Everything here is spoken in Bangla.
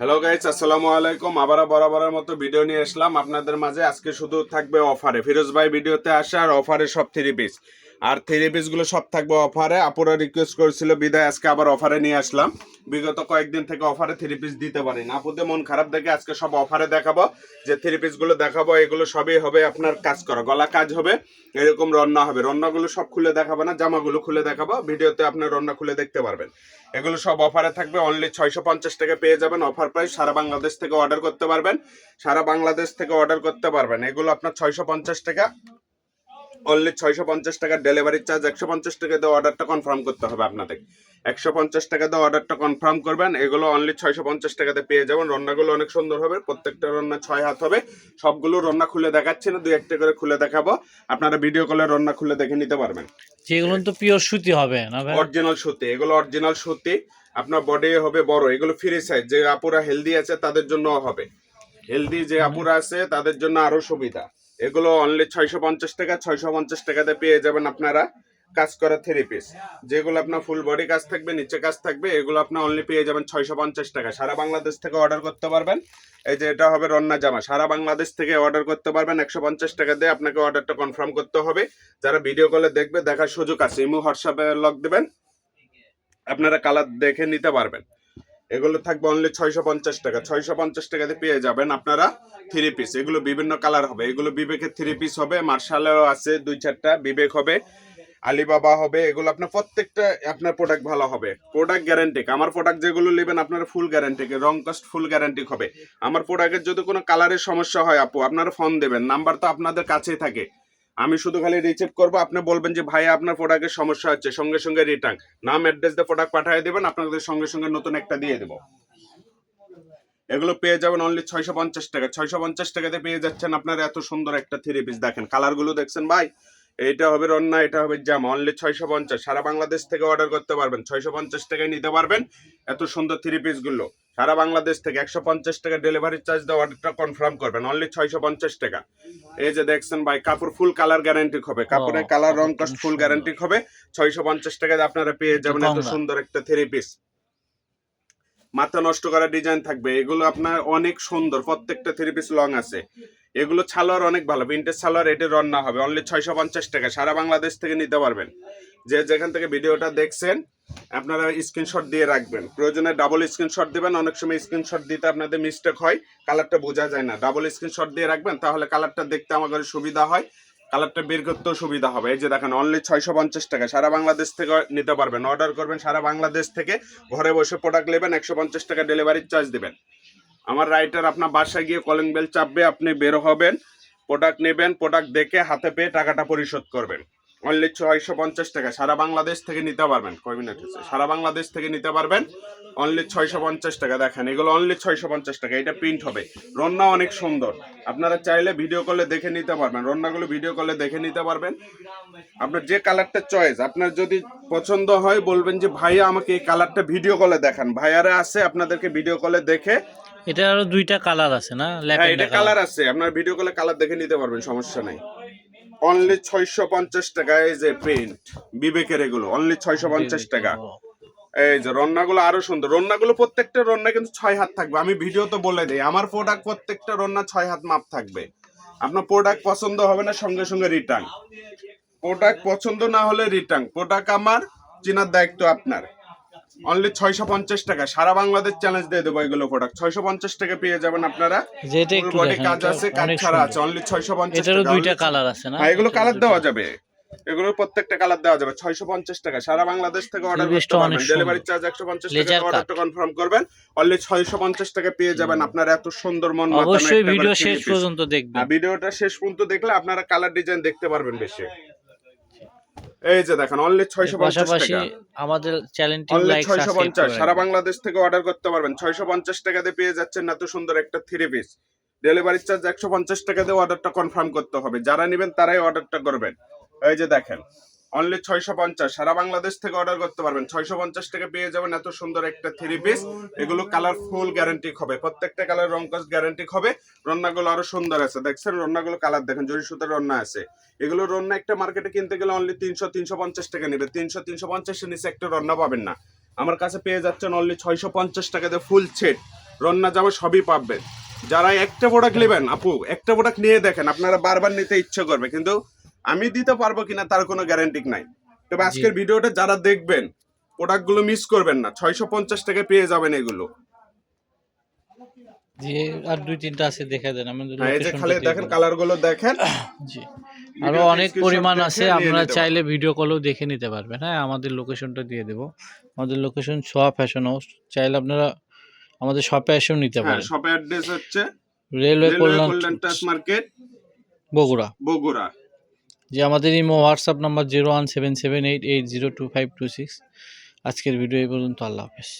হ্যালো গাইজ আসসালামু আলাইকুম। আবারও বরাবরের মতো ভিডিও নিয়ে আসলাম। আপনাদের মাঝে আজকে শুধু থাকবে অফারে ফিরোজ ভাই ভিডিওতে আসার অফারে সব থ্রি পিস আর থ্রি পিসগুলো সব থাকবে অফারে আপুরা রিকোয়েস্ট করেছিল, বিদায়, আজকে আবার অফারে নিয়ে আসলাম। বিগত কয়েকদিন থেকে অফারে থ্রি পিস দিতে পারি না। আপুদের মন খারাপ দেখে আজকে সব অফারে দেখাবো। যে থ্রি পিসগুলো দেখাবো, এগুলো সবই হবে আপনার কাজ করা। গলা কাজ হবে, এরকম রন্না হবে। রন্নাগুলো সব খুলে দেখাবো না, জামাগুলো খুলে দেখাবো। ভিডিওতে আপনার রন্না খুলে দেখতে পারবেন। এগুলো সব অফারে থাকবে অনলি ছয়শো পঞ্চাশ টাকা পেয়ে যাবেন অফার প্রাইস সারা বাংলাদেশ থেকে অর্ডার করতে পারবেন। সারা বাংলাদেশ থেকে অর্ডার করতে পারবেন। এগুলো আপনার ছয়শো পঞ্চাশ টাকা। অনলি ছয়শো পঞ্চাশ টাকা ডেলিভারি চার্জ একশো পঞ্চাশ টাকা দিয়ে অর্ডারটা কনফার্ম করতে হবে আপনাদের। একশো পঞ্চাশ টাকা দিয়ে অর্ডারটা কনফার্ম করবেন এগুলো অনলি ছয়শো পঞ্চাশ টাকাতে পেয়ে যাবেন। রান্নাগুলো অনেক সুন্দর হবে প্রত্যেকটা রান্না ছয় হাত হবে। সবগুলো রান্না খুলে দেখাচ্ছি না দুই একটা করে খুলে দেখাবো। আপনারা ভিডিও কলে রান্না খুলে দেখে নিতে পারবেন। যেগুলো তো পিওর সুতি হবে না ভাই? অরিজিনাল সুতি এগুলো অরিজিনাল সুতি। আপনার বডি হবে বড় এগুলো ফ্রি সাইজ যে আপুরা হেলদি আছে তাদের জন্য হবে। হেলদি যে আপুরা আছে তাদের জন্য আরও সুবিধা। এগুলো অনলি ছয়শো পঞ্চাশ টাকা, ছয়শো পঞ্চাশ টাকাতে পেয়ে যাবেন আপনারা কাজ করা থ্রি পিস যেগুলো আপনার ফুল বডি কাজ থাকবে, নিচে কাজ থাকবে, এগুলো আপনার অনলি পেয়ে যাবেন ছয়শো পঞ্চাশ টাকা। সারা বাংলাদেশ থেকে অর্ডার করতে পারবেন। এই যে এটা হবে রন্না জামা। সারা বাংলাদেশ থেকে অর্ডার করতে পারবেন, একশো পঞ্চাশ টাকা দিয়ে আপনাকে অর্ডারটা কনফার্ম করতে হবে। যারা ভিডিও কলে দেখবে, দেখার সুযোগ আছে। ইমু হোয়াটসঅ্যাপে লক দেবেন। আপনারা কালার দেখে নিতে পারবেন। এগুলো থাকবে অনলি ছয়শো পঞ্চাশ টাকা। ছয়শো পঞ্চাশ টাকাতে পেয়ে যাবেন আপনারা থ্রি পিস এগুলো বিভিন্ন কালার হবে। এগুলো বিবেকের থ্রি পিস হবে। মার্শালেও আছে দুই চারটা। বিবেক হবে, আলিবাবা হবে। এগুলো আপনার প্রত্যেকটা আপনার প্রোডাক্ট ভালো হবে। প্রোডাক্ট গ্যারান্টি আমার প্রোডাক্ট যেগুলো নেবেন আপনার ফুল গ্যারান্টি রং কস্ট ফুল গ্যারান্টি হবে। আমার প্রোডাক্টের যদি কোনো কালারের সমস্যা হয় আপু, আপনারা ফোন দেবেন। নাম্বার তো আপনাদের কাছেই থাকে। আমি শুধু খালি রিসিভ করব। আপনি বলবেন যে ভাই আপনার প্রোডাক্টের সমস্যা হচ্ছে। সঙ্গে সঙ্গে রিটার্ন নাম অ্যাড্রেস দিয়ে প্রোডাক্ট পাঠিয়ে দেবেন, আপনাদের সঙ্গে সঙ্গে নতুন একটা দিয়ে দেবো। এগুলো পেয়ে যাবেন অনলি ছয়শো পঞ্চাশ টাকা। ছয়শো পঞ্চাশ টাকাতে পেয়ে যাচ্ছেন আপনারা এত সুন্দর একটা থ্রি পিস দেখেন কালারগুলো দেখছেন, ভাই? এটা হবে রন্না, এটা হবে জামা। অনলি ছয়শো পঞ্চাশ। সারা বাংলাদেশ থেকে অর্ডার করতে পারবেন। ছয়শো পঞ্চাশ টাকায় নিতে পারবেন এত সুন্দর থ্রি পিসগুলো। সারা বাংলাদেশ থেকে একশো পঞ্চাশ টাকা ডেলিভারি চার্জ অর্ডারটা কনফার্ম করবেন। অনলি ছয়শো পঞ্চাশ টাকা। এই যে দেখছেন ভাই কাপড় ফুল কালার গ্যারান্টি হবে। কাপড়ের কালার রং কস্ট ফুল গ্যারান্টি হবে। ছয়শো পঞ্চাশ টাকায় আপনারা পেয়ে যাবেন এত সুন্দর একটা থ্রি পিস মাথা নষ্ট করা ডিজাইন থাকবে। এগুলো আপনার অনেক সুন্দর প্রত্যেকটা থ্রি পিস লং আছে। এগুলো ছালোয়ার অনেক ভালো। ভিন্টেজ ছালোয়ার এটি রান্না হবে। অনলি ছয়শো পঞ্চাশ টাকা। সারা বাংলাদেশ থেকে নিতে পারবেন। যে যেখান থেকে ভিডিওটা দেখছেন, আপনারা স্ক্রিনশট দিয়ে রাখবেন। প্রয়োজনে ডাবল স্ক্রিনশট দিবেন, অনেক সময় স্ক্রিনশট দিতে আপনাদের মিস্টেক হয় কালারটা বোঝা যায় না। ডাবল স্ক্রিনশট দিয়ে রাখবেন, তাহলে কালারটা দেখতে আমাদের সুবিধা হয় কালারটা বের করতেও সুবিধা হবে। এই যে দেখেন অনলি ছয়শো পঞ্চাশ টাকা, সারা বাংলাদেশ থেকে নিতে পারবেন। অর্ডার করবেন, সারা বাংলাদেশ থেকে ঘরে বসে প্রোডাক্ট নেবেন, একশো পঞ্চাশ টাকা ডেলিভারি চার্জ দেবেন। আমার রাইটার আপনার বাসায় গিয়ে কলিং বেল চাপবে, আপনি বের হবেন প্রোডাক্ট নেবেন প্রোডাক্ট দেখে হাতে পেয়ে টাকাটা পরিশোধ করবেন। অনলি ছয়শো পঞ্চাশ টাকা। সারা বাংলাদেশ থেকে নিতে পারবেন কয় মিনিট হচ্ছে? সারা বাংলাদেশ থেকে নিতে পারবেন অনলি ছয়শো পঞ্চাশ টাকা। দেখেন এগুলো অনলি ছয়শো পঞ্চাশ টাকা এটা প্রিন্ট হবে। রন্না অনেক সুন্দর। আপনারা চাইলে ভিডিও কলে দেখে নিতে পারবেন রন্নাগুলো ভিডিও কলে দেখে নিতে পারবেন। আপনার যে কালারটা চয়েস আপনার যদি পছন্দ হয় বলবেন যে ভাইয়া আমাকে এই কালারটা ভিডিও কলে দেখান। ভাইয়ারা আছে আপনাদেরকে ভিডিও কলে দেখে এটা আরও দুইটা কালার আছে না? হ্যাঁ এটা কালার আছে। আপনার ভিডিও কলে কালার দেখে নিতে পারবেন সমস্যা নাই। অনলি ছয়শো পঞ্চাশ টাকা এই যে প্রিন্ট বিবেকের এগুলো অনলি ছয়শো পঞ্চাশ টাকা। এই যে রন্নাগুলো আরও সুন্দর রন্নাগুলো প্রত্যেকটা রন্না কিন্তু ছয় হাত থাকবে। আমি ভিডিও তো বলে দিই আমার প্রোডাক্ট প্রত্যেকটা রন্না ছয় হাত মাপ থাকবে। আপনার প্রোডাক্ট পছন্দ হবে না সঙ্গে সঙ্গে রিটার্ন প্রোডাক্ট পছন্দ না হলে রিটার্ন প্রোডাক্ট আমার চেনার দায়িত্ব আপনার। অনলি ছয়শো পঞ্চাশ টাকা। সারা বাংলাদেশ চ্যালেঞ্জ দিয়ে দেবো এগুলো প্রোডাক্ট ছয়শো পঞ্চাশ টাকা পেয়ে যাবেন আপনারা। যেটা একটু বডি কাজ আছে কাজ ছাড়া আছে। অনলি ছয়শো পঞ্চাশ এটারও দুইটা কালার আছে না? হ্যাঁ এগুলো কালার দেওয়া যাবে। এগুলো প্রত্যেকটা কালার দেওয়া যাবে। ছয়শো পঞ্চাশ টাকা। সারা বাংলাদেশ থেকে অর্ডার করতে পারবেন। ডেলিভারি চার্জ একশো পঞ্চাশ টাকা অর্ডারটা কনফার্ম করবেন। অনলি ছয়শো পঞ্চাশ টাকা পেয়ে যাবেন আপনারা। এত সুন্দর মন অবশ্যই ভিডিও শেষ পর্যন্ত দেখবেন। হ্যাঁ, ভিডিওটা শেষ পর্যন্ত দেখলে আপনারা কালার ডিজাইন দেখতে পারবেন বেশি। এই যে দেখেন অনলি ছয়শো টাকা। আমাদের চ্যানেলটি অনলি লাইক ছয়শো সাবস্ক্রাইব পঞ্চাশ। সারা বাংলাদেশ থেকে অর্ডার করতে পারবেন। ছয়শো পঞ্চাশ টাকাতে পেয়ে যাচ্ছেন এত সুন্দর একটা থ্রি পিস ডেলিভারি চার্জ একশো পঞ্চাশ টাকা দিয়ে অর্ডারটা কনফার্ম করতে হবে। যারা নেবেন তারাই অর্ডারটা করবেন। এই যে দেখেন অনলি ছয়শো পঞ্চাশ। সারা বাংলাদেশ থেকে অর্ডার করতে পারবেন। ছয়শো পঞ্চাশ টাকা পেয়ে যাবেন এত সুন্দর একটা থ্রি পিস এগুলো কালারফুল গ্যারান্টি হবে। প্রত্যেকটা কালার রং কস গ্যারান্টি হবে। রন্নাগুলো আরও সুন্দর আছে। দেখছেন, রন্নাগুলো কালার দেখেন, জরি সুতার রন্না আছে। এগুলো রন্না একটা মার্কেটে কিনতে গেলে অনলি তিনশো তিনশো পঞ্চাশ টাকা নেবে। তিনশো তিনশো পঞ্চাশের নিচে একটা রন্না পাবেন না। আমার কাছে পেয়ে যাচ্ছেন অনলি ছয়শো পঞ্চাশ টাকাতে ফুল সেট রন্না জামা সবই পাবেন। যারা একটা প্রোডাক্ট নেবেন, আপু, একটা প্রোডাক্ট নিয়ে দেখেন, আপনারা বারবার নিতে ইচ্ছে করবে। কিন্তু আমি দিতে পারব কিনা তার কোনো গ্যারান্টি নাই। তবে আজকের ভিডিওটা যারা দেখবেন প্রোডাক্টগুলো মিস করবেন না। ছয়শো পঞ্চাশ টাকা পেয়ে যাবেন এগুলো। জি আর দুই তিনটা আছে দেখা দেন। আমাদের হ্যাঁ, এই যে খালি দেখেন কালারগুলো দেখেন। জি। আরও অনেক পরিমাণ আছে আপনারা চাইলে ভিডিও কলেও দেখে নিতে পারবেন। হ্যাঁ আমাদের লোকেশনটা দিয়ে দেবো। আমাদের লোকেশন সোয়া ফ্যাশন হাউস চাইলে আপনারা আমাদের শপে এসেও নিতে হ্যাঁ পারেন। শপের অ্যাড্রেস হচ্ছে রেলওয়ে কল্যাণ মার্কেট বগুড়া। বগুড়া। যে আমাদের imo WhatsApp number zero one seven seven eight eight zero two five two six আজকের ভিডিও এই পর্যন্ত, আল্লাহ হাফেজ।